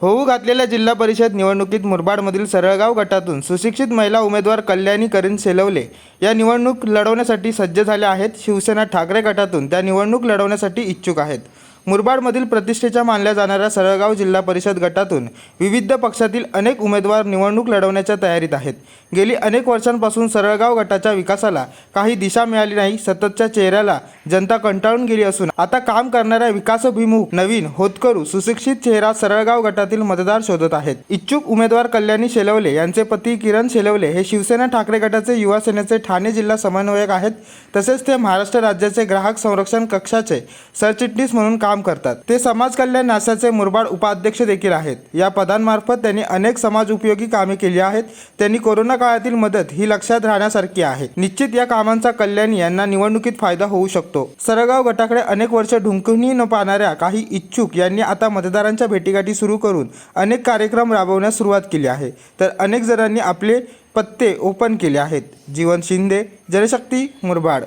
होऊ घातलेल्या जिल्हा परिषद निवडणुकीत मुरबाडमधील सरळगाव गटातून सुशिक्षित महिला उमेदवार कल्याणी करीन सेलवले या निवडणूक लढवण्यासाठी सज्ज झाल्या आहेत शिवसेना ठाकरे गटातून. त्या निवडणूक लढवण्यासाठी इच्छुक आहेत. मुरबाडमधील प्रतिष्ठेच्या मानल्या जाणाऱ्या सरळगाव जिल्हा परिषद गटातून विविध पक्षातील अनेक उमेदवार निवडणूक लढवण्याच्या तयारीत आहेत. गेली अनेक वर्षांपासून सरळगाव गटाच्या विकासाला काही दिशा मिळाली नाही सततच्या चेहऱ्याला जनता कंटाळून गेली असून आता काम करणाऱ्या विकासभिमुख नवीन होतकरू सुशिक्षित चेहरा सरळगाव गटातील मतदार शोधत आहेत. इच्छुक उमेदवार कल्याणी शेलवले यांचे पती किरण शेलवले हे शिवसेना ठाकरे गटाचे युवा सेनेचे ठाणे जिल्हा समन्वयक आहेत. तसेच ते महाराष्ट्र राज्याचे ग्राहक संरक्षण कक्षाचे सरचिटणीस म्हणून काम करतात. ते समाज कल्याण न्यासाचे मुरबाड उपाध्यक्ष देखील आहेत. या पदांमार्फत त्यांनी अनेक समाज उपयोगी कामे केली आहेत. त्यांनी कोरोना काळातील मदत ही लक्षात राहण्यासारखी आहे. निश्चित या कामांचा कल्याणी यांना निवडणुकीत फायदा होऊ शकतो. सरगाव गटाकडे अनेक वर्ष ढुंकूनही न पाहणाऱ्या काही इच्छुक यांनी आता मतदारांच्या भेटीगाठी सुरू करून अनेक कार्यक्रम राबवण्यास सुरुवात केली आहे. तर अनेक जणांनी आपले पत्ते ओपन केले आहेत. जीवन शिंदे जनशक्ती मुरबाड.